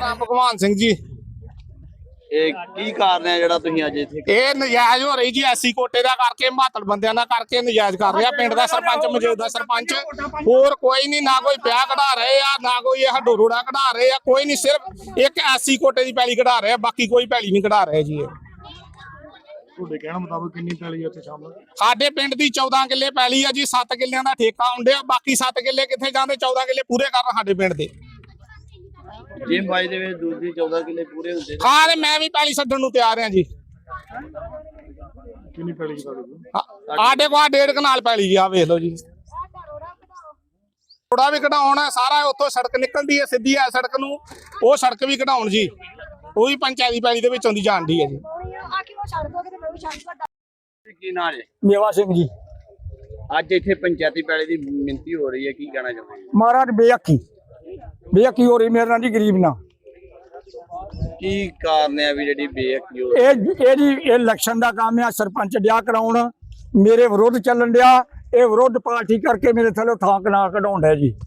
ਨਾਮ ਭਗਵਾਨ ਸਿੰਘ ਜੀ। ਇਹ ਕੀ ਕਾਰਨ ਹੈ ਜਿਹੜਾ ਤੁਸੀਂ ਅੱਜ ਇੱਥੇ ਇਹ ਨਜਾਇਜ਼ ਹੋ ਰਹੀ ਜੀ ਐਸੀ ਕੋਟੇ ਦਾ ਕਰਕੇ ਮਾਤੜ ਬੰਦਿਆਂ ਦਾ ਕਰਕੇ ਨਜਾਇਜ਼ ਕਰ ਰਿਹਾ ਪਿੰਡ ਦਾ ਸਰਪੰਚ ਮੌਜੂਦਾ ਸਰਪੰਚ। ਹੋਰ ਕੋਈ ਨਹੀਂ ਨਾ ਕੋਈ ਪਿਆ ਕਢਾ ਰਹੇ ਆ ਨਾ ਕੋਈ ਇਹ ਡੋਰੂੜਾ ਕਢਾ ਰਹੇ ਆ ਕੋਈ ਨਹੀਂ ਸਿਰਫ ਇੱਕ ਐਸੀ ਕੋਟੇ ਦੀ ਪੈਲੀ ਕਢਾ ਰਹੇ ਆ ਬਾਕੀ ਕੋਈ ਪੈਲੀ ਨਹੀਂ ਕਢਾ ਰਹੇ ਜੀ ਇਹ। ਤੁਹਾਡੇ ਕਹਿਣ ਮੁਤਾਬਕ ਕਿੰਨੀ ਪੈਲੀ ਉੱਥੇ ਸ਼ਾਮਲ ਸਾਡੇ ਪਿੰਡ ਦੀ 14 ਕਿੱਲੇ ਪੈਲੀ ਆ ਜੀ 7 ਕਿੱਲਿਆਂ ਦਾ ਠੇਕਾ ਹੁੰਦਿਆ ਬਾਕੀ 7 ਕਿੱਲੇ ਕਿੱਥੇ ਜਾਂਦੇ 14 ਕਿੱਲੇ ਪੂਰੇ ਕਰਨ ਸਾਡੇ ਪਿੰਡ ਦੇ। ਜੇ ਬਾਈ ਦੇ ਵਿੱਚ ਦੂਜੀ 14 ਕਿੱਲੇ ਪੂਰੇ ਹੁੰਦੇ ਨੇ ਹਾਂ ਤੇ ਮੈਂ ਵੀ ਪੈਲੀ ਛੱਡਣ ਨੂੰ ਤਿਆਰ ਆ ਜੀ। ਕਿੰਨੀ ਪੈਲੀ ਤੁਹਾਡੇ ਆ- ਸਾਡੇ ਕੋਲ ਆਹ ਡੇਢ ਕਨਾਲ ਪੈਲੀ ਆ ਵੇਖ ਲਓ ਜੀ। ਥੋੜਾ ਵੀ ਕਢਾਉਣਾ ਸਾਰਾ ਉੱਥੋਂ ਸੜਕ ਨਿਕਲਦੀ ਹੈ ਸਿੱਧੀ ਆ ਸੜਕ ਨੂੰ। ਉਹ ਸੜਕ ਵੀ ਕਢਾਉਣ ਜੀ। ਉਹ ਵੀ ਪੰਚਾਇਤੀ ਪੈਲੀ ਦੇ ਵਿੱਚੋਂ ਦੀ ਜਾਂਦੀ ਹੈ ਜੀ। ਆਖੀ ਉਹ ਛੱਡ ਦੋ ਕਿਤੇ ਮੈਂ ਵੀ ਛੱਡ ਦੋ ਕੀ ਨਾਂ ਹੈ ਮੇਵਾ ਸਿੰਘ ਜੀ। ਅੱਜ ਇੱਥੇ ਪੰਚਾਇਤੀ ਪੈਲੀ ਦੀ ਮਿੰਤੀ ਹੋ ਰਹੀ ਹੈ ਕੀ ਕਹਿਣਾ ਚਾਹੁੰਦੇ ਹੋ? ਮਹਾਰਾਜ ਬੇਅੱਕੀ ਬੇਅੱਕੀ ਹੋ ਰਹੀ? ਮੇਰੇ ਨਾਲ ਜੀ ਗਰੀਬ ਨਾਲ ਕੀ ਕਾਰਨ ਹੈ ਵੀ ਜਿਹੜੀ ਬੇਅਕੀ ਹੋ ਇਹ ਇਹ ਜੀ ਇਹ ਇਲੈਕਸ਼ਨ ਦਾ ਕੰਮ ਆ ਸਰਪੰਚ ਡਿਆ ਕਰਾਉਣ। ਮੇਰੇ ਵਿਰੁੱਧ ਚੱਲਣ ਡਿਆ। ਇਹ ਵਿਰੁੱਧ ਪਾਰਟੀ ਕਰਕੇ ਮੇਰੇ ਥੱਲੇ ਥਾਂ ਕਨਾ ਕਢਾਉਣ ਡਿਆ ਜੀ।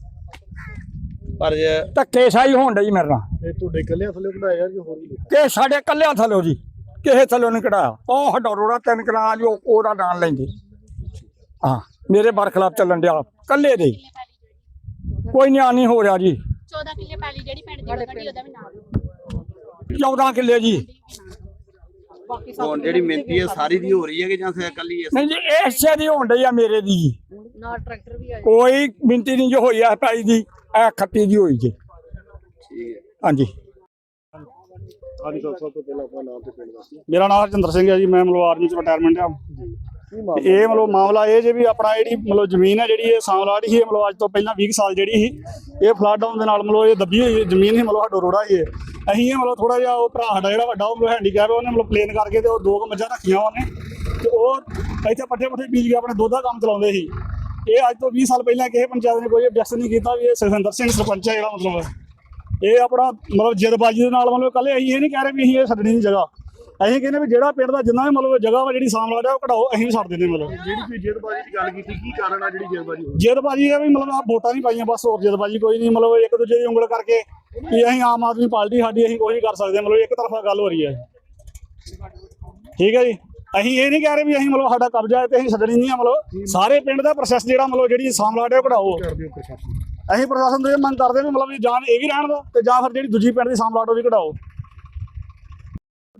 ਪਰ ਜੇ ਧੱਕੇ ਸਾਈ ਹੋਣ ਡਿਆ ਜੀ ਮੇਰੇ ਨਾਲ। ਇਹ ਤੁਹਾਡੇ ਇਕੱਲਿਆਂ ਥੱਲੇ ਕਢਾਇਆ ਕਿ ਹੋਰ ਵੀ? ਕਿ ਸਾਡੇ ਕੱਲਿਆਂ ਥੱਲੇ ਜੀ। ਕਿਸੇ ਥੱਲੇ ਨਹੀਂ ਕਢਾਇਆ। ਉਹ ਹਡੋਰੋੜਾ ਤਿੰਨ ਕਨਾਲ ਜੋ ਉਹਦਾ ਨਾਂ ਲੈਂਦੇ। ਹਾਂ ਮੇਰੇ ਬਰਖਲਾਫ ਚੱਲਣ ਡਿਆ। ਕੱਲੇ ਦੇ। ਕੋਈ ਨਿਆਂ ਨਹੀਂ ਹੋ ਰਿਹਾ ਜੀ। 14 ਕਿੱਲੇ ਪੈਲੀ ਜਿਹੜੀ ਪਿੰਡ ਦੀ ਕੱਢੀ ਉਹਦਾ ਵੀ ਨਾਮ। 14 ਕਿੱਲੇ ਜੀ। ਹੁਣ ਜਿਹੜੀ ਮਿੰਤੀ ਹੈ ਸਾਰੀ ਦੀ ਹੋ ਰਹੀ ਹੈ ਕਿ ਜਾਂ ਫਿਰ ਇਕੱਲੀ ਹੈ? ਨਹੀਂ ਜੀ ਇਹ ਹਿੱਸੇ ਦੀ ਹੋਣ ਡਈ ਆ ਮੇਰੇ ਦੀ ਜੀ। ਨਾਲ ਟਰੈਕਟਰ ਵੀ ਆ ਕੋਈ ਮਿੰਤੀ ਨਹੀਂ ਜੋ ਹੋਈ ਆ ਪੈਲੀ ਦੀ ਇਹ ਖੱਤੀ ਦੀ ਹੋਈ ਜੀ। ਠੀਕ ਹੈ। ਹਾਂਜੀ। ਹਾਂਜੀ ਸਭ ਸਭ ਤੋਂ ਪਹਿਲਾਂ ਆਪਣਾ ਨਾਮ ਤੇ ਪਿੰਡ ਦੱਸੋ ਮੇਰਾ ਨਾਮ ਹਰਜਿੰਦਰ ਸਿੰਘ ਹੈ ਜੀ ਮੈਂ ਮਤਲਬ ਆਰਮੀ ਚ ਰਿਟਾਇਰਮੈਂਟ ਆ ਤੇ ਇਹ ਮਤਲਬ ਮਾਮਲਾ ਇਹ ਜੇ ਵੀ ਆਪਣਾ ਜਿਹੜੀ ਮਤਲਬ ਜ਼ਮੀਨ ਹੈ ਜਿਹੜੀ ਇਹ ਸਾਂਵਲਾੜੀ ਇਹ ਮਤਲਬ ਅੱਜ ਤੋਂ ਪਹਿਲਾਂ 20 ਸਾਲ ਜਿਹੜੀ ਸੀ ਇਹ ਫਲੱਡ ਆਉਣ ਦੇ ਨਾਲ ਮਤਲਬ ਇਹ ਦੱਬੀ ਹੋਈ ਜ਼ਮੀਨ ਸੀ ਮਤਲਬ ਸਾਡੋ ਰੋੜਾ ਸੀ ਇਹ ਅਸੀਂ ਇਹ ਮਤਲਬ ਥੋੜਾ ਜਿਹਾ ਉਹ ਭਰਾ ਸਾਡਾ ਜਿਹੜਾ ਵੱਡਾ ਉਹ ਹੈਂਡੀਕੈਪ ਉਹਨੇ ਮਤਲਬ ਪਲੇਨ ਕਰਕੇ ਤੇ ਉਹ ਦੋ ਕੁ ਮੱਝਾਂ ਰੱਖੀਆਂ ਉਹਨੇ। ਤੇ ਉਹ ਇੱਥੇ ਪੱਠੇ ਪੱਠੇ ਬੀਜ ਕੇ ਆਪਣੇ ਦੁੱਧ ਦਾ ਕੰਮ ਚਲਾਉਂਦੇ ਸੀ। ਇਹ ਅੱਜ ਤੋਂ 20 ਸਾਲ ਪਹਿਲਾਂ ਕਿਸੇ ਪੰਚਾਇਤ ਨੇ ਕੋਈ objection ਨਹੀਂ ਕੀਤਾ ਵੀ ਇਹ ਸੁਖਵਿੰਦਰ ਸਿੰਘ ਸਰਪੰਚ ਹੈ ਜਿਹੜਾ ਮਤਲਬ। ਇਹ ਆਪਣਾ ਮਤਲਬ ਜਦਬਾਜੀ ਦੇ ਨਾਲ ਮਤਲਬ ਕੱਲੇ ਅਸੀਂ ਇਹ ਨਹੀਂ ਕਹਿ ਰਹੇ ਵੀ ਅਸੀਂ ਇਹ ਛੱਡਣੀ ਨਹੀਂ ਜਗ੍ਹਾ। ਅਸੀਂ ਕਹਿੰਦੇ ਵੀ ਜਿਹੜਾ ਪਿੰਡ ਦਾ ਜਿੰਨਾ ਵੀ ਮਤਲਬ ਜਗ੍ਹਾ ਵਾ ਜਿਹੜੀ ਸਾਹਮਣੇ ਆ ਉਹ ਕਢਾਓ ਅਸੀਂ ਵੀ ਛੱਡ ਦਿੰਦੇ ਮਤਲਬ। ਜਿਹੜੀ ਤੁਸੀਂ ਜੇਦਬਾਜੀ ਦੀ ਗੱਲ ਕੀਤੀ ਕੀ ਕਾਰਨ ਆ ਜਿਹੜੀ ਜੇਦਬਾਜੀ ਹੋਈ? ਜਦਬਾਜੀ ਇਹ ਵੀ ਮਤਲਬ ਆ ਵੋਟਾਂ ਨਹੀਂ ਪਾਈਆਂ ਬਸ ਹੋਰ ਜਦਬਾਜੀ ਕੋਈ ਨਹੀਂ ਮਤਲਬ ਇੱਕ ਦੂਜੇ ਦੀ ਉਂਗਲ ਕਰਕੇ ਵੀ ਅਸੀਂ ਆਮ ਆਦਮੀ ਪਾਰਟੀ ਸਾਡੀ ਅਸੀਂ ਕੋਈ ਕਰ ਸਕਦੇ ਮਤਲਬ ਇੱਕ ਤਰਫਾ ਗੱਲ ਹੋ ਰਹੀ ਹੈ। ਠੀਕ ਹੈ ਜੀ? ਅਸੀਂ ਇਹ ਨਹੀਂ ਕਹਿ ਰਹੇ ਵੀ ਅਸੀਂ ਮਤਲਬ ਸਾਡਾ ਕਬਜ਼ਾ ਹੈ ਤੇ ਅਸੀਂ ਛੱਡਣੀ ਨਹੀਂ ਆ ਮਤਲਬ ਸਾਰੇ ਪਿੰਡ ਦਾ ਪ੍ਰੋਸੈਸ ਜਿਹੜਾ ਮਤਲਬ ਜਿਹੜੀ ਸਾਮਲਾਟ ਹੈ ਉਹ ਕਢਾਓ। ਅਸੀਂ ਪ੍ਰਸ਼ਾਸਨ ਤੋਂ ਇਹ ਮੰਗ ਕਰਦੇ ਵੀ ਮਤਲਬ ਵੀ ਜਾਂ ਇਹ ਵੀ ਰਹਿਣ ਦਿਓ ਤੇ ਜਾਂ ਫਿਰ ਜਿਹੜੀ ਦੂਜੀ ਪਿੰਡ ਦੀ ਸਾਮਲਾਟ ਉਹ ਵੀ ਕਢਾਓ।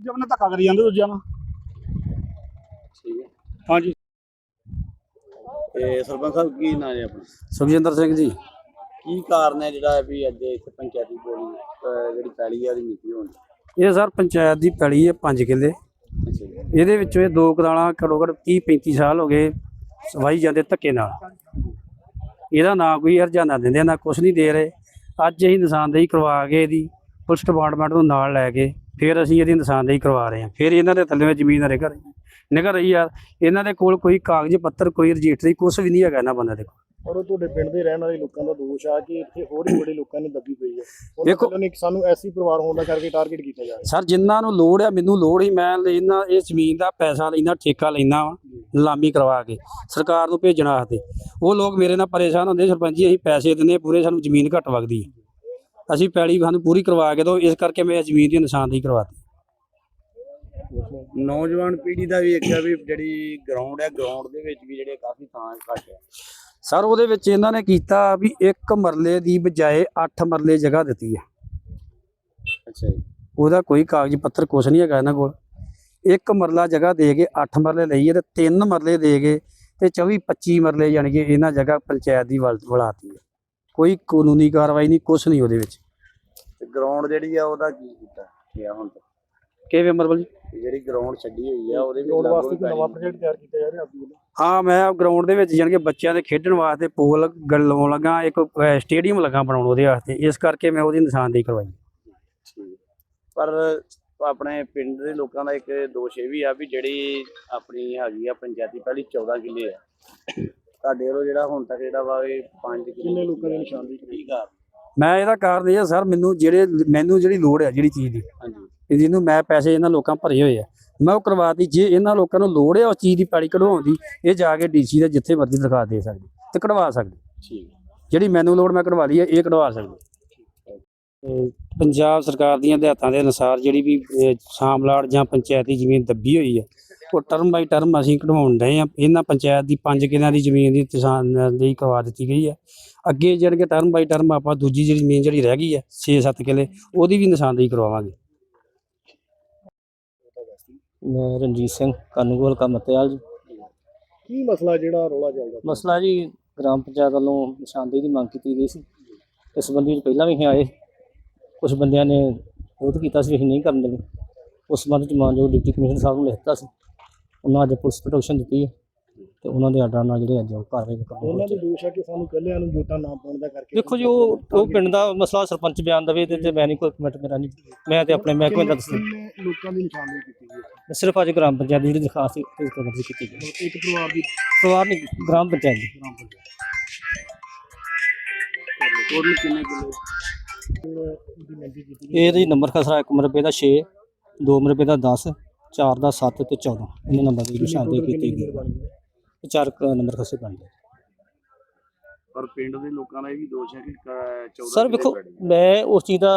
ਜਿਵੇਂ ਧੱਕਾ ਕਰੀ ਜਾਂਦੇ ਦੂਜਿਆਂ ਨਾਲ। ਠੀਕ ਹੈ। ਹਾਂਜੀ। ਤੇ ਸਰਪੰਚ ਸਾਹਿਬ ਕੀ ਨਾਂ ਹੈ ਆਪਣਾ? ਸੁਖਜਿੰਦਰ ਸਿੰਘ ਜੀ। ਕੀ ਕਾਰਨ ਹੈ ਜਿਹੜਾ ਵੀ ਅੱਜ ਇੱਥੇ ਪੰਚਾਇਤੀ ਬੋਲੀ ਅਹ ਜਿਹੜੀ ਪੈਲੀ ਹੈ ਉਹਦੀ ਮਿੰਤੀ ਹੋਣੀ ਇਹ ਸਰ ਪੰਚਾਇਤ ਦੀ ਪੈਲੀ ਹੈ 5 ਕਿੱਲੇ। ਅੱਛਾ ਜੀ। ਇਹਦੇ ਵਿੱਚੋਂ ਇਹ ਦੋ ਕਦਾਲਾਂ ਘੱਟੋ ਘੱਟ 30 35 ਸਾਲ ਹੋ ਗਏ ਸਵਾਈ ਜਾਂਦੇ ਧੱਕੇ ਨਾਲ। ਇਹਦਾ ਨਾ ਕੋਈ ਹਰਜਾਨਾ ਦਿੰਦੇ ਨਾ ਕੁਝ ਨਹੀਂ ਦੇ ਰਹੇ। ਅੱਜ ਅਸੀਂ ਨਿਸ਼ਾਨਦੇਹੀ ਕਰਵਾ ਕੇ ਇਹਦੀ ਪੁਲਿਸ ਡਿਪਾਰਟਮੈਂਟ ਨੂੰ ਨਾਲ ਲੈ ਕੇ ਫਿਰ ਅਸੀਂ ਇਹਦੀ ਨਿਸ਼ਾਨਦੇਹੀ ਕਰਵਾ ਰਹੇ ਹਾਂ। ਫਿਰ ਇਹਨਾਂ ਦੇ ਥੱਲੇ ਜ਼ਮੀਨ ਨਿਕਲ ਰਹੀ ਨਿਕਲ ਰਹੀ ਆ ਇਹਨਾਂ ਦੇ ਕੋਲ ਕੋਈ ਕਾਗਜ਼ ਪੱਤਰ ਕੋਈ ਰਜਿਸਟਰੀ ਕੁਝ ਵੀ ਨਹੀਂ ਹੈਗਾ ਇਹਨਾਂ ਬੰਦੇ ਦੇ ਕੋਲ। ਔਰ ਉਹ ਤੁਹਾਡੇ ਪਿੰਡ ਦੇ ਰਹਿਣ ਵਾਲੇ ਲੋਕਾਂ ਦਾ ਦੋਸ਼ ਆ ਕਿ ਇੱਥੇ ਹੋਰ ਹੀ ਬੜੇ ਲੋਕਾਂ ਨੇ ਦੱਬੀ ਪਈ ਹੈ। ਉਹਨਾਂ ਦੇਖੋ- ਵੱਲੋਂ ਨਹੀਂ ਸਾਨੂੰ ਐਸੀ ਪਰਿਵਾਰ ਹੋਣ ਦਾ ਕਰਕੇ ਟਾਰਗੇਟ ਕੀਤਾ ਜਾ ਰਿਹਾ। ਸਰ ਜਿਨ੍ਹਾਂ ਨੂੰ ਲੋੜ ਆ ਮੈਨੂੰ ਲੋੜ ਹੀ ਮੈਂ ਲੈਣਾ ਇਹ ਜ਼ਮੀਨ ਦਾ ਪੈਸਾ ਲੈਣਾ ਠੇਕਾ ਲੈਣਾ ਵਾ ਲਾਮੀ ਕਰਵਾ ਕੇ ਸਰਕਾਰ ਨੂੰ ਭੇਜਣ ਵਾਸਤੇ। ਉਹ ਲੋਕ ਮੇਰੇ ਨਾਲ ਪਰੇਸ਼ਾਨ ਹੁੰਦੇ ਸਰਪੰਚ ਜੀ ਅਸੀਂ ਪੈਸੇ ਦਿੰਦੇ ਹਾਂ ਪੂਰੇ ਸਾਨੂੰ ਜ਼ਮੀਨ ਘੱਟ ਵਗਦੀ ਹੈ। ਅਸੀਂ ਪੈਲੀ ਸਾਨੂੰ ਪੂਰੀ ਕਰਵਾ ਕੇ ਦਿਓ ਇਸ ਕਰਕੇ ਮੈਂ ਜ਼ਮੀਨ ਦੀ ਨਿਸ਼ਾਨਦੇਹੀ ਕਰਵਾਤੀ। ਨੌਜਵਾਨ ਪੀੜ੍ਹੀ ਦਾ ਵੀ ਇੱਕ ਹੈ ਵੀ ਜਿਹੜੀ ਗਰਾਊਂਡ ਹੈ ਗਰਾਊਂਡ ਦੇ ਵਿੱਚ ਵੀ ਜਿਹੜੇ ਕਾਫੀ ਥਾਂ ਘੱਟ ਹੈ ਸਰ ਉਹਦੇ ਵਿੱਚ ਇਹਨਾਂ ਨੇ ਕੀਤਾ ਵੀ ਇੱਕ ਮਰਲੇ ਦੀ ਬਜਾਏ 8 ਮਰਲੇ ਜਗ੍ਹਾ ਦਿੱਤੀ ਹੈ ਅੱਛਾ ਜੀ। ਉਹਦਾ ਕੋਈ ਕਾਗਜ਼ ਪੱਤਰ ਕੁਛ ਨਹੀਂ ਹੈਗਾ ਇਹਨਾਂ ਕੋਲ। ਇੱਕ ਮਰਲਾ ਜਗ੍ਹਾ ਦੇ ਕੇ 8 ਮਰਲੇ ਲਈਏ ਤੇ ਤਿੰਨ ਮਰਲੇ ਦੇ ਕੇ ਤੇ 24 25 ਮਰਲੇ ਯਾਨੀ ਕਿ ਇਹਨਾਂ ਜਗ੍ਹਾ ਪੰਚਾਇਤ ਦੀ ਵਲ- ਵਲਾਤੀ ਹੈ ਕੋਈ ਕਾਨੂੰਨੀ ਕਾਰਵਾਈ ਨਹੀਂ ਕੁਛ ਨਹੀਂ ਉਹਦੇ ਵਿੱਚ। ਤੇ ਗਰਾਊਂਡ ਜਿਹੜੀ ਆ ਉਹਦਾ ਕੀ ਕੀਤਾ? ਗਿਆ ਹੁਣ ਤੱਕ ਕਿਵੇਂ ਮਰਬਲ ਜੀ? ਜਿਹੜੀ ਗਰਾਊਂਡ ਛੱਡੀ ਹੋਈ ਆ ਉਹਦੇ ਵੀ ਰੋਡ ਲਾਗੂ ਵਾਸਤੇ ਕੋਈ ਨਵਾਂ ਪ੍ਰੋਜੈਕਟ ਤਿਆਰ ਕੀਤਾ ਜਾ ਰਿਹਾ ਆਪਣੀ ਵੱਲੋਂ? ਹਾਂ ਮੈਂ ਗਰਾਊਂਡ ਦੇ ਵਿੱਚ ਯਾਨੀ ਕਿ ਬੱਚਿਆਂ ਦੇ ਖੇਡਣ ਵਾਸਤੇ ਪੋਲ ਗੱਲੋਂ ਲੱਗਾ ਇੱਕ ਸਟੇਡੀਅਮ ਲੱਗਾ ਬਣਾਉਣ ਉਹਦੇ ਵਾਸਤੇ। ਇਸ ਕਰਕੇ ਮੈਂ ਉਹਦੀ ਨਿਸ਼ਾਨਦੇਹੀ ਕਰਵਾਈ। ਪਰ ਆਪਣੇ ਪਿੰਡ ਦੇ ਲੋਕਾਂ ਦਾ ਇੱਕ ਦੋਸ਼ ਇਹ ਵੀ ਆ ਵੀ ਜਿਹੜੀ ਆਪਣੀ ਹੈਗੀ ਆ ਪੰਚਾਇਤੀ ਪਹਿਲੀ 14 ਕਿੱਲੇ ਆ। ਤੁਹਾਡੇ ਵੱਲੋਂ ਜਿਹੜਾ ਹੁਣ ਤੱਕ ਜਿਹੜਾ ਵਾ ਇਹ 5 ਕਿੰਨੇ ਲੋਕਾਂ ਦੀ ਨਿਸ਼ਾਨਦੇਹੀ ਕੀਤੀ ਠੀਕ ਆ ਮੈਂ ਇਹਦਾ ਕਾਰਨ ਇਹ ਆ ਸਰ ਮੈਨੂੰ ਜਿਹੜੇ ਮੈਨੂੰ ਜਿਹੜੀ ਲੋੜ ਹੈ ਜਿਹੜੀ ਚੀਜ਼ ਦੀ। ਹਾਂਜੀ। ਜਿਹਨੂੰ ਮੈਂ ਪੈਸੇ ਇਹਨਾਂ ਲੋਕਾਂ ਭਰੇ ਹੋਏ ਆ। ਮੈਂ ਉਹ ਕਰਵਾਤੀ ਜੇ ਇਹਨਾਂ ਲੋਕਾਂ ਨੂੰ ਲੋੜ ਹੈ ਉਸ ਚੀਜ਼ ਦੀ ਪੈੜੀ ਕਢਵਾਉਣ ਦੀ ਇਹ ਜਾ ਕੇ ਡੀਸੀ ਦੇ ਜਿੱਥੇ ਮਰਜ਼ੀ ਦਰਖਾਸਤ ਦੇ ਸਕਦੇ ਤੇ ਕਢਵਾ ਸਕਦੇ। ਠੀਕ। ਜਿਹੜੀ ਮੈਨੂੰ ਲੋੜ ਮੈਂ ਕਢਵਾ ਲਈ ਹੈ ਇਹ ਕਢਵਾ ਸਕਦੇ। ਪੰਜਾਬ ਸਰਕਾਰ ਦੀਆਂ ਹਦਾਇਤਾਂ ਦੇ ਅਨੁਸਾਰ ਜਿਹੜੀ ਵੀ ਅਹ, ਸਾਂਭਲਾੜ ਜਾਂ ਪੰਚਾਇਤੀ ਜ਼ਮੀਨ ਦੱਬੀ ਹੋਈ ਹੈ ਉਹ ਟਰਮ ਬਾਈ ਟਰਮ ਅਸੀਂ ਕਢਵਾਉਣ ਡਏ ਆ। ਇਹਨਾਂ ਪੰਚਾਇਤ ਦੀ 5 ਕਿੱਲਿਆਂ ਦੀ ਜ਼ਮੀਨ ਦੀ ਕਿਸਾਨ ਲਈ ਕਰਵਾ ਦਿੱਤੀ ਗਈ ਹੈ। ਅੱਗੇ ਜਿਹੜੇ ਕਿ ਟਰਮ ਬਾਈ ਟਰਮ ਆਪਾਂ ਦੂਜੀ ਜਿਹੜੀ ਜ਼ਮੀਨ ਜਿਹੜੀ ਰਹਿ ਗਈ ਹੈ 6-7 ਕਿੱਲੇ ਉਹਦੀ ਵੀ ਨਿਸ਼ਾਨਦੇਹੀ ਕਰਵਾਵਾਂਗੇ। ਮੈਂ ਰਣਜੀਤ ਸਿੰਘ ਕਾਨੂੰਗੋਲ ਕਾ ਮਤਿਆਲ ਜੀ। ਕੀ ਮਸਲਾ ਜਿਹੜਾ ਰੌਲਾ ਚੱਲਦਾ? ਮਸਲਾ ਜੀ ਗ੍ਰਾਮ ਪੰਚਾਇਤ ਵੱਲੋਂ ਨਿਸ਼ਾਨਦੇਹੀ ਦੀ ਮੰਗ ਕੀਤੀ ਗਈ ਸੀ। ਇਸ ਸੰਬੰਧੀ ਪਹਿਲਾਂ ਵੀ ਆਏ। ਕੁਝ ਬੰਦਿਆਂ ਨੇ ਵਿਰੋਧ ਕੀਤਾ ਸੀ ਅਸੀਂ ਨਹੀਂ ਕਰਨ ਦੇਣੀ। ਉਸ ਸੰਬੰਧ ਵਿੱਚ ਮਾਨਯੋਗ ਡਿਪਟੀ ਕਮਿਸ਼ਨਰ ਸਾਹਿਬ ਨੂੰ ਲਿਖਤਾ ਸੀ। ਉਹਨਾਂ ਅੱਜ ਪੁਲਿਸ ਪ੍ਰੋਟੈਕਸ਼ਨ ਦਿੱਤੀ ਹੈ ਤੇ ਉਹਨਾਂ ਦੇ ਆਰਡਰਾਂ ਨਾਲ ਜਿਹੜੇ ਅੱਜ ਉਹ ਕਾਰਵਾਈ ਉਹਨਾਂ ਕਰਦੇ ਦੇ ਦੋਸ਼ ਕਿ ਸਾਨੂੰ ਕੱਲਿਆਂ ਨੂੰ ਵੋਟਾਂ ਨਾ ਪਾਉਣ ਦਾ ਕਰਕੇ ਦੇਖੋ ਜੀ ਉਹ ਉਹ ਪਿੰਡ ਦਾ ਮਸਲਾ ਸਰਪੰਚ ਬਿਆਨ ਦੇਵੇ ਤੇ ਤੇ ਮੈਂ ਨਹੀਂ ਕੋਈ ਕਮੈਂਟ ਮੇਰਾ ਨਹੀਂ ਮੈਂ ਤੇ ਆਪਣੇ ਮਹਿਕਮੇ ਦਾ ਦੱਸਦਾ ਕਿੰਨੇ ਲੋਕਾਂ ਦੀ ਨਿਸ਼ਾਨਦੇਹੀ ਕੀਤੀ ਗਈ ਹੈ? ਸਿਰਫ ਅੱਜ ਗ੍ਰਾਮ ਪੰਚਾਇਤ ਦੀ ਜਿਹੜੀ ਦਰਖਾਸਤ ਸੀ ਉਸ ਤੇ ਦਰਜ ਕੀਤੀ ਗਈ ਇੱਕ ਪਰਿਵਾਰ ਦੀ ਪਰਿਵਾਰ ਨਹੀਂ ਗ੍ਰਾਮ ਪੰਚਾਇਤ ਦੀ। ਗ੍ਰਾਮ ਪੰਚਾਇਤ। ਟੋਟਲ ਕਿੰਨੇ ਕਿੱਲੇ ਨੰਬਰ ਖਸਰਾ ਇੱਕ ਮਰਬੇ ਦਾ 6 ਦੋ ਮਰਬੇ ਦਾ 10 4 ਦਾ 7 ਤੇ 14 ਇਹਨਾਂ ਨੰਬਰ ਦੀ ਨਿਸ਼ਾਨਦੇਹੀ ਕੀਤੀ ਗਈ। ਹੈ। ਇਹ ਚਾਰ ਕੁ ਨੰਬਰ ਖਸੇ ਬਣ ਗਏ ਪਰ ਪਿੰਡ ਦੇ ਲੋਕਾਂ ਦਾ ਇਹ ਵੀ ਦੋਸ਼ ਹੈ ਕਿ ਕ- 14 ਸਰ ਕਿੱਲੇ ਵੇਖੋ ਪੈਲੀ ਹੈ। ਮੈਂ ਉਸ ਚੀਜ਼ ਦਾ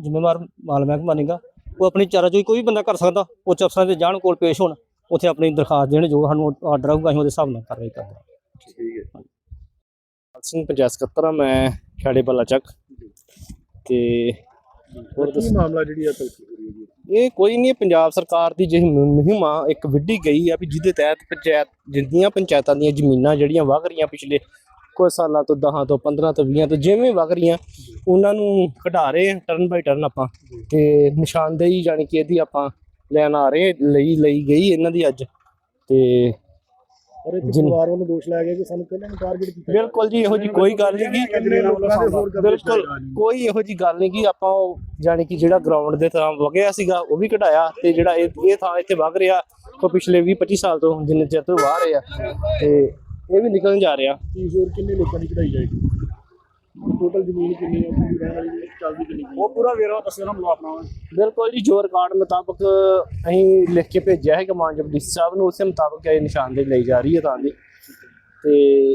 ਜ਼ਿੰਮੇਵਾਰ ਮਾਲ ਮਹਿਕਮਾ ਨਹੀਂਗਾ ਉਹ ਆਪਣੀ ਚਾਰਾ ਚੋਈ ਕੋਈ ਵੀ ਬੰਦਾ ਕਰ ਸਕਦਾ। ਉੱਚ ਅਫਸਰਾਂ ਦੇ ਜਾਣ ਕੋਲ ਪੇਸ਼ ਹੋਣ। ਉੱਥੇ ਆਪਣੀ ਦਰਖਾਸਤ ਦੇਣ ਜੋ ਸਾਨੂੰ ਆਰਡਰ ਆਊਗਾ ਅਸੀਂ ਉਹਦੇ ਹਿਸਾਬ ਨਾਲ ਕਾਰਵਾਈ ਕਰਾਂਗੇ ਠੀਕ ਹੈ। ਸਿੰਘ ਪੰਚਾਇਤ ਸਕੱਤਰ ਆ ਮੈਂ ਖੇੜੇ ਬੱਲਾ ਚੱਕ। ਤੇ ਹੋਰ ਕੀ ਮਾਮਲਾ ਜਿਹੜੀ ਆ ਹੋ ਹੈ ਜੀ ਇਹ ਕੋਈ ਨਹੀਂ, ਪੰਜਾਬ ਸਰਕਾਰ ਦੀ ਜਿਹੜੀ ਮੁਹਿੰਮ ਆ ਇੱਕ ਵਿੱਢੀ ਗਈ ਆ ਵੀ ਜਿਹਦੇ ਤਹਿਤ ਪੰਚਾਇਤ ਜਿੰਦੀਆਂ ਪੰਚਾਇਤਾਂ ਦੀਆਂ ਜ਼ਮੀਨਾਂ ਜਿਹੜੀਆਂ ਵਗ ਰਹੀਆਂ ਪਿਛਲੇ ਕੁਝ ਸਾਲਾਂ ਤੋਂ 10 ਤੋਂ 15 ਤੋਂ 20 ਤੋਂ ਜਿਵੇਂ ਵਗ ਰਹੀਆਂ, ਉਹਨਾਂ ਨੂੰ ਕਢਾ ਰਹੇ ਆ ਟਰਨ ਬਾਈ ਟਰਨ ਆਪਾਂ। ਤੇ ਨਿਸ਼ਾਨਦੇਹੀ ਜਾਣੀ ਕਿ ਇਹਦੀ ਆਪਾਂ ਲੈਣ ਆ ਰਹੇ ਲਈ ਲਈ ਗਈ ਇਹਨਾਂ ਦੀ ਅੱਜ। ਤੇ ਪਰ ਇਹ ਜਿਨ- ਪਰਿਵਾਰ ਵੱਲੋਂ ਦੋਸ਼ ਲਾਇਆ ਗਿਆ ਕਿ ਸਾਨੂੰ ਪਹਿਲਾਂ ਨੂੰ ਟਾਰਗੇਟ ਕੀਤਾ ਗਿਆ। ਬਿਲਕੁਲ ਜੀ ਇਹੋ ਜੀ ਕੋਈ ਗੱਲ ਨਹੀਂ ਗੀ ਕਿੰਨੇ ਲੋਕਾਂ ਦੇ ਹੋਰ ਕਬਜ਼ੇ ਬਿਲਕੁਲ ਨੇ। ਕੋਈ ਇਹੋ ਜੀ ਗੱਲ ਨਹੀਂ ਕਿ ਆਪਾਂ ਉਹ ਜਾਣੀ ਕਿ ਜਿਹੜਾ ਗਰਾਊਂਡ ਦੇ ਤਰ੍ਹਾਂ ਵਗਿਆ ਸੀਗਾ ਉਹ ਵੀ ਕਢਾਇਆ ਤੇ ਜਿਹੜਾ ਇਹ ਇਹ ਥਾਂ ਇੱਥੇ ਵਗ ਰਿਹਾ ਕੋ ਪਿਛਲੇ 20 25 ਸਾਲ ਤੋਂ ਜਿੰਨੇ ਚਿਰ ਤੋਂ ਵਾਹ ਰਹੇ ਆ ਤੇ ਇਹ ਵੀ ਨਿਕਲਣ ਜਾ ਰਿਹਾ ਕੀ ਹੋਰ ਕਿੰਨੇ ਲੋਕਾਂ ਦੀ ਕਢਾਈ ਜਾਏਗੀ ਟੋਟਲ ਜ਼ਮੀਨ ਕਿੰਨੀ ਹੈ? ਪੂਰੀ ਰਹਿਣ ਵਾਲੀ ਜਿਹੜੀ ਚੱਲਦੀ ਕਿੰਨੀ ਹੈ? ਉਹ ਪੂਰਾ ਵੇਰਵਾ ਦੱਸਿਆ ਨਾ ਮੈਨੂੰ ਆਪਣਾ ਬਿਲਕੁਲ ਜੀ ਜੋ ਰਿਕਾਰਡ ਮੁਤਾਬਕ ਅਸੀਂ ਲਿਖ ਕੇ ਭੇਜਿਆ ਹੈ ਕਿ ਮਾਨਯੋਗ ਡੀਸੀ ਸਾਹਿਬ ਨੂੰ ਉਸੇ ਮੁਤਾਬਕ ਇਹ ਨਿਸ਼ਾਨਦੇਹੀ ਲਈ ਜਾ ਰਹੀ ਹੈ ਤਾਂ ਦੀ। ਤੇ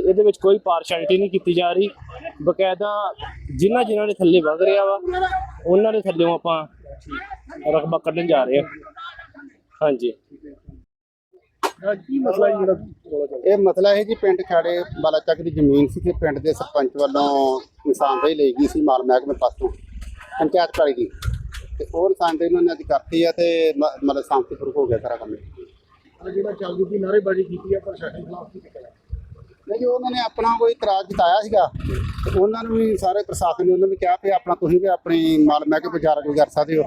ਇਹਦੇ ਵਿੱਚ ਕੋਈ ਪਾਰਸ਼ੈਲਿਟੀ ਨਹੀਂ ਕੀਤੀ ਜਾ ਰਹੀ। ਬਕਾਇਦਾ ਜਿਨ੍ਹਾਂ ਜਿਨ੍ਹਾਂ ਦੇ ਥੱਲੇ ਵਗ ਰਿਹਾ ਵਾ ਉਹਨਾਂ ਦੇ ਥੱਲੇੋਂ ਆਪਾਂ ਰਕਬਾ ਕੱਢਣ ਜਾ ਰਹੇ ਹਾਂ। ਹਾਂਜੀ। ਕੀ ਮਸਲਾ ਹੈ ਜਿਹੜਾ ਰੌਲਾ ਚੱਲ ਇਹ ਮਸਲਾ ਹੈ ਜੀ ਪਿੰਡ ਖਾੜੇ ਬਾਲਾਚੱਕ ਦੀ ਜ਼ਮੀਨ ਸੀ ਤੇ ਪਿੰਡ ਦੇ ਸਰਪੰਚ ਵੱਲੋਂ ਨਿਸ਼ਾਨਦੇਹੀ ਲਈ ਗਈ ਸੀ ਮਾਲ ਮਹਿਕਮੇ ਪਾਸੋਂ ਪੰਚਾਇਤ ਕਾਲੀ ਦੀ। ਤੇ ਉਹ ਨਿਸ਼ਾਨਦੇਹੀ ਉਹਨਾਂ ਨੇ ਅੱਜ ਕਰਤੀ ਆ ਤੇ ਮ- ਮਤਲਬ ਸ਼ਾਂਤੀਪੂਰਵਕ ਹੋ ਗਿਆ ਸਾਰਾ ਕੰਮ। ਰਿਹਾ ਜਿਹੜਾ ਚੱਲਦੀ ਸੀ ਨਾਰੇਬਾਜ਼ੀ ਕੀਤੀ ਆ ਪ੍ਰਸ਼ਾਸਨ ਖਿਲਾਫ ਕੀ ਕੀਤਾ ਨਹੀਂ ਉਹਨਾਂ ਨੇ ਆਪਣਾ ਕੋਈ ਇਤਰਾਜ਼ ਜਤਾਇਆ ਸੀਗਾ। ਤੇ ਉਹਨਾਂ ਨੂੰ ਵੀ ਸਾਰੇ ਪ੍ਰਸ਼ਾਸਨ ਨੇ ਉਹਨਾਂ ਨੂੰ ਕਿਹਾ ਵੀ ਆਪਣਾ ਤੁਸੀਂ ਵੀ ਆਪਣੀ ਮਾਲ ਮਹਿਕਮੇ ਵਿਚਾਰ ਕੋਈ ਕਰ ਸਕਦੇ ਹੋ।